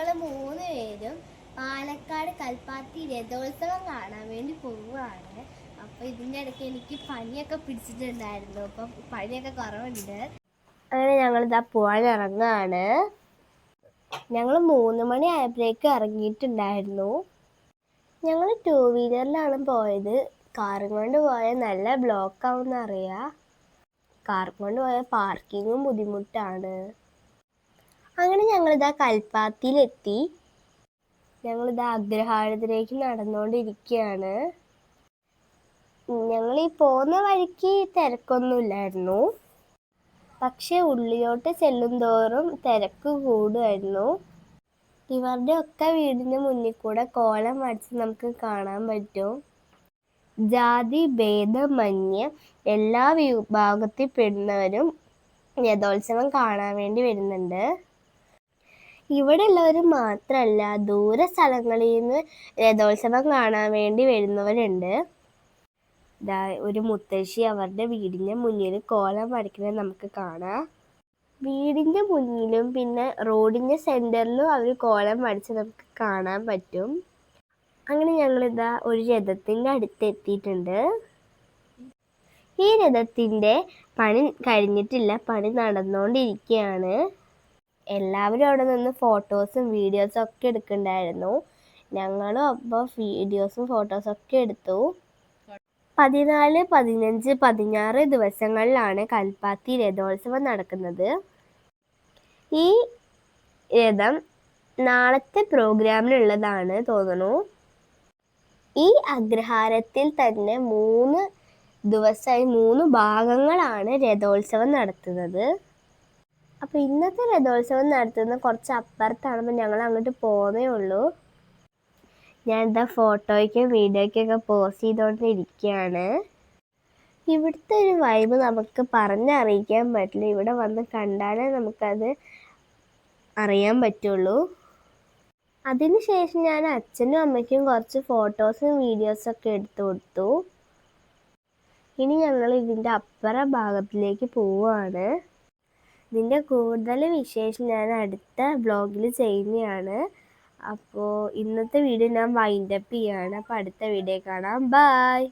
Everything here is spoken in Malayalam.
ഞങ്ങൾ മൂന്ന് പേരും പാലക്കാട് കൽപ്പാത്തി രഥോത്സവം കാണാൻ വേണ്ടി പോവുകയാണ് അപ്പൊ ഇതിന്റെ ഇടയ്ക്ക് എനിക്ക് പനിയൊക്കെ പിടിച്ചിട്ടുണ്ടായിരുന്നു. അപ്പൊ പനിയൊക്കെ കുറവുണ്ട്. അങ്ങനെ ഞങ്ങൾ ഇതാ പോവാൻ ഇറങ്ങാണ്. ഞങ്ങൾ മൂന്ന് മണി ആയപ്പോഴേക്ക് ഇറങ്ങിയിട്ടുണ്ടായിരുന്നു. ഞങ്ങൾ ടൂ വീലറിലാണ് പോയത്. കാറും കൊണ്ട് പോയാൽ നല്ല ബ്ലോക്ക് ആവുമെന്ന് അറിയാം കാറും കൊണ്ട് പോയാൽ പാർക്കിങ്ങും ബുദ്ധിമുട്ടാണ്. അങ്ങനെ ഞങ്ങളിതാ കൽപ്പാത്തിയിലെത്തി. ഞങ്ങളിതാ അഗ്രഹാരത്തിലേക്ക് നടന്നുകൊണ്ടിരിക്കുകയാണ് ഞങ്ങൾ ഈ പോകുന്ന വഴിക്ക് തിരക്കൊന്നുമില്ലായിരുന്നു. പക്ഷെ ഉള്ളിലോട്ട് ചെല്ലും തോറും തിരക്ക് കൂടുമായിരുന്നു. ഇവരുടെ ഒക്കെ വീടിന് മുന്നിൽ കൂടെ കോലം വരച്ച് നമുക്ക് കാണാൻ പറ്റും. ജാതി ഭേദമന്യ എല്ലാ വിഭാഗത്തിൽ പെടുന്നവരും രഥോത്സവം കാണാൻ വേണ്ടി വരുന്നുണ്ട്. ഇവിടെ ഉള്ളവർ മാത്രമല്ല ദൂര സ്ഥലങ്ങളിൽ നിന്ന് രഥോത്സവം കാണാൻ വേണ്ടി വരുന്നവരുണ്ട്. ദാ ഒരു മുത്തശ്ശി അവരുടെ വീടിന്റെ മുന്നിൽ കോലം വരയ്ക്കുന്നത് നമുക്ക് കാണാം. വീടിന്റെ മുന്നിലും പിന്നെ റോഡിന്റെ സെന്ററിലും അവർ കോലം വരച്ച് നമുക്ക് കാണാൻ പറ്റും. അങ്ങനെ ഞങ്ങളിതാ ഒരു രഥത്തിന്റെ അടുത്ത് എത്തിയിട്ടുണ്ട് ഈ രഥത്തിന്റെ പണി കഴിഞ്ഞിട്ടില്ല പണി നടന്നുകൊണ്ടിരിക്കുകയാണ് എല്ലാവരും അവിടെ നിന്ന് ഫോട്ടോസും വീഡിയോസും ഒക്കെ എടുക്കുന്നുണ്ടായിരുന്നു. ഞങ്ങളും അപ്പോൾ വീഡിയോസും ഫോട്ടോസും ഒക്കെ എടുത്തു. പതിനാല് പതിനഞ്ച് പതിനാറ് ദിവസങ്ങളിലാണ് കൽപ്പാത്തി രഥോത്സവം നടക്കുന്നത്. ഈ രഥം നാളത്തെ പ്രോഗ്രാമിനുള്ളതാണ് തോന്നുന്നു. ഈ അഗ്രഹാരത്തിൽ തന്നെ മൂന്ന് ദിവസമായി മൂന്ന് ഭാഗങ്ങളാണ് രഥോത്സവം നടത്തുന്നത്. അപ്പോൾ ഇന്നത്തെ രഥോത്സവം നടത്തുന്ന കുറച്ച് അപ്പുറത്താണ് ഞങ്ങൾ അങ്ങോട്ട് പോന്നേ ഉള്ളൂ. ഞാൻ എന്താ ഫോട്ടോയ്ക്കും വീഡിയോയ്ക്കൊക്കെ പോസ്റ്റ് ചെയ്തുകൊണ്ടിരിക്കുകയാണ് ഇവിടുത്തെ ഒരു വൈബ് നമുക്ക് പറഞ്ഞറിയിക്കാൻ പറ്റില്ല. ഇവിടെ വന്ന് കണ്ടാലേ നമുക്കത് അറിയാൻ പറ്റുള്ളൂ. അതിനുശേഷം ഞാൻ അച്ഛനും അമ്മയ്ക്കും കുറച്ച് ഫോട്ടോസും വീഡിയോസും ഒക്കെ എടുത്തു കൊടുത്തു. ഇനി ഞങ്ങൾ ഇതിന്റെ അപ്പുറ ഭാഗത്തിലേക്ക് പോവുകയാണ്. ഇതിന്റെ കൂടുതൽ വിശേഷം ഞാൻ അടുത്ത ബ്ലോഗിൽ ചെയ്യുന്നതാണ് അപ്പോൾ ഇന്നത്തെ വീഡിയോ ഞാൻ വൈൻഡപ്പ് ചെയ്യുകയാണ് അപ്പോൾ അടുത്ത വീഡിയോ കാണാം. ബായ്